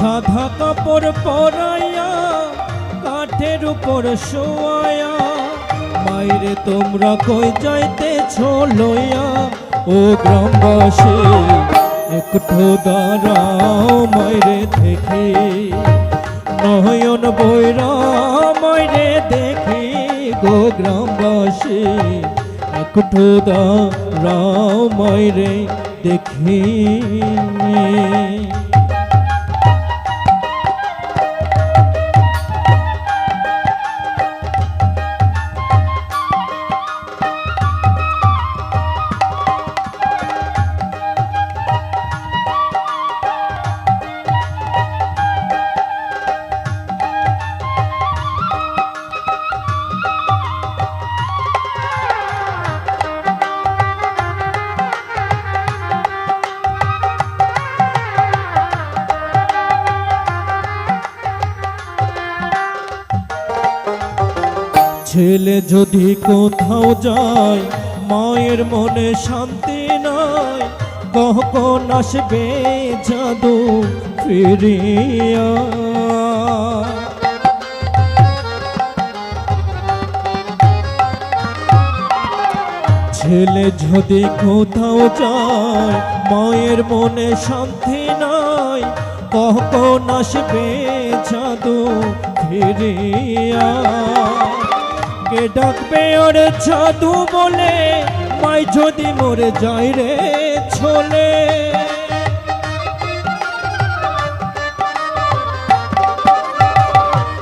সাদা কাপড় পরাইয়া কাঠের উপর শোয়ায়া, মাইরে তোমরা কই যাইতেছ লইয়া? ও গ্রামবাসী, একটু দাঁড়াও মাইরে দেখি। নয়ন বৈরা মাইরে দেখি গো গ্রামবাসী, একটু দাঁড়াও মাইরে দেখি। ছেলে যদি কোথাও যায়, মায়ের মনে শান্তি নাই, কখন আসবে জাদু ফিরিয়া? ছেলে যদি কোথাও যায়, মায়ের মনে শান্তি নাই, কখন আসবে জাদু ফিরিয়া? কে ডাকবে ওর জাদু বলে, মাই যদি মরে যায় রে ছোলে।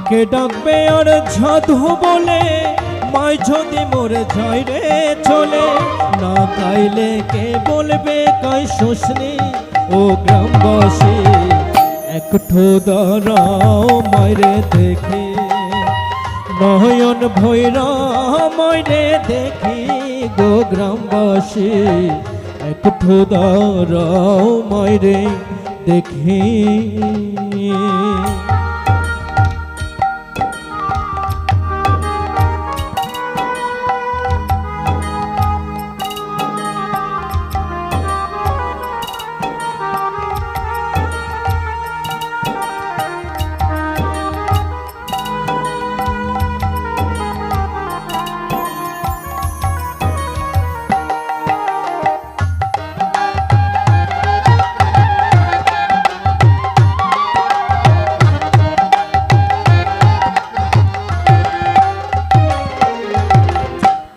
কে ডাকবে আর জাদু বলে, মাই যদি মরে যায় রে চলে না গাইলে কে বলবে, কাই শোষনি ও গ্রামবাসী? একটু দাঁড়াও, মাইরে দেখে। নয়ন ভৈর ময়নে দেখি গো গ্রামবাসী এক ফুদর ময়রে দেখি।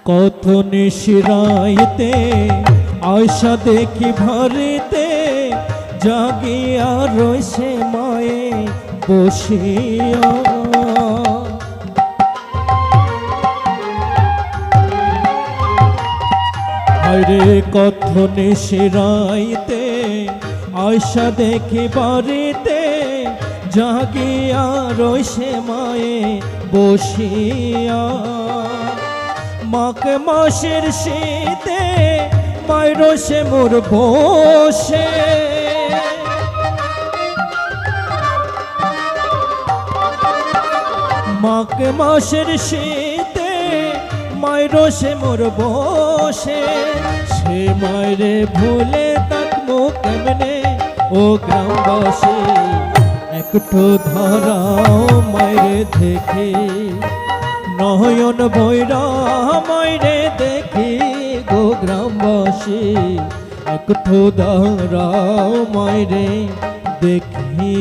কত নিশিরাইতে আয়সা দেখি ভরিতে, জাগিয়া রয়েছে মায়ে বসিয়া। আরে কত নিশিরাইতে আয়সা দেখি বাড়িতে জাগিয়া রয়েছে মায়ে বসিয়া। মাকে মাসের শীতে মায়ের সে মোর বসে। মাকে মাসের শীতে মায়ের সে মোর বসে। সে মায়েরে ভুলে তাকমো কেমনে? ও গ্রামবাসী, একটু ধরাও মায়েরে দেখে। নয়ন বৈরা মাইরে দেখি গো গ্রামবাসী। একটু দাঁড়াও মাইরে দেখি।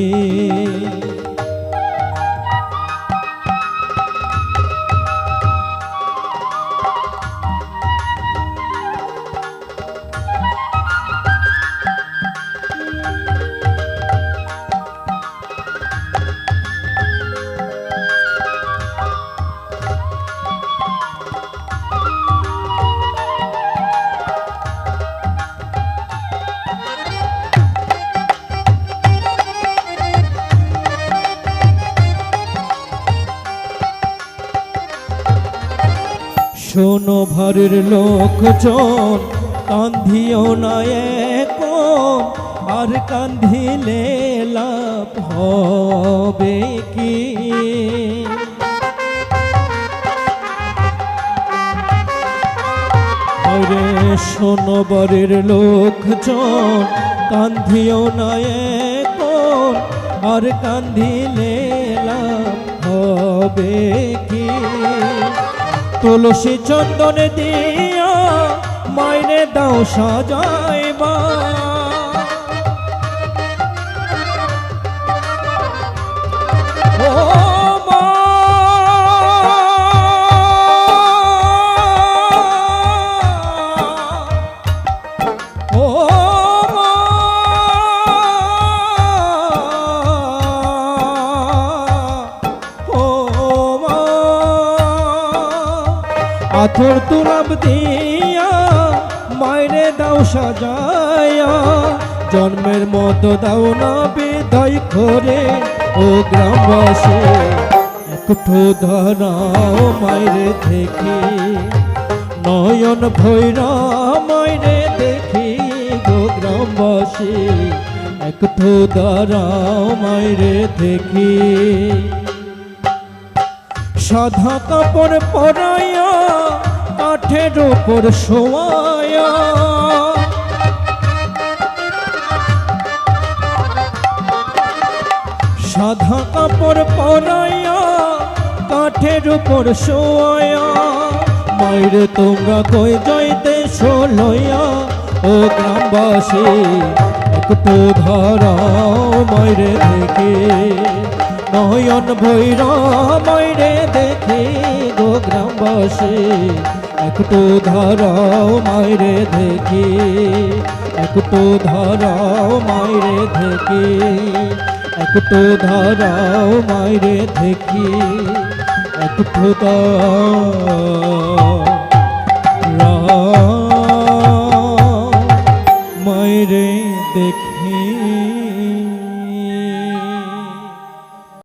শোনো ভারের লোকজন, কান্ধিও না এখন আর কান্ধিলে লাভ হবে কি? আরে শোনো বাড়ির লোকজন, কান্ধিও না এখন আর কান্দিলে লাভ হবে কি? তুলসী চন্দন দিয়া মাইনে দাও সাজাইবা। আথর তুলাব দিয়া, মাইরে দাও সাজায়া, জন্মের মতো দাও না বিদায় করে, ও গ্রামবাসী, একটু ধরাও মাইরে থেকে নয়ন ভৈরা মাইরে দেখি গো গ্রামবাসী, একটু দাঁড়াও মাইরে দেখি। সাধা কাপড় পরাইয়া কাঠের ওপর শোয়ায়া সাদা কাপড় পরাইয়া কাঠের উপর শোয়া। মায়ের তোমরা কই যাইতে লইয়া? ও গ্রামবাসী, একটু ধরাও মায়ের দেখে নয়ন ভৈরা মায়েরে দেখে গো গ্রামবাসী একটু ধরাও মায়রে দেখি একটু ধরাও মায়রে দেখি একটু ধরাও মায়রে দেখি একটু মায়েরে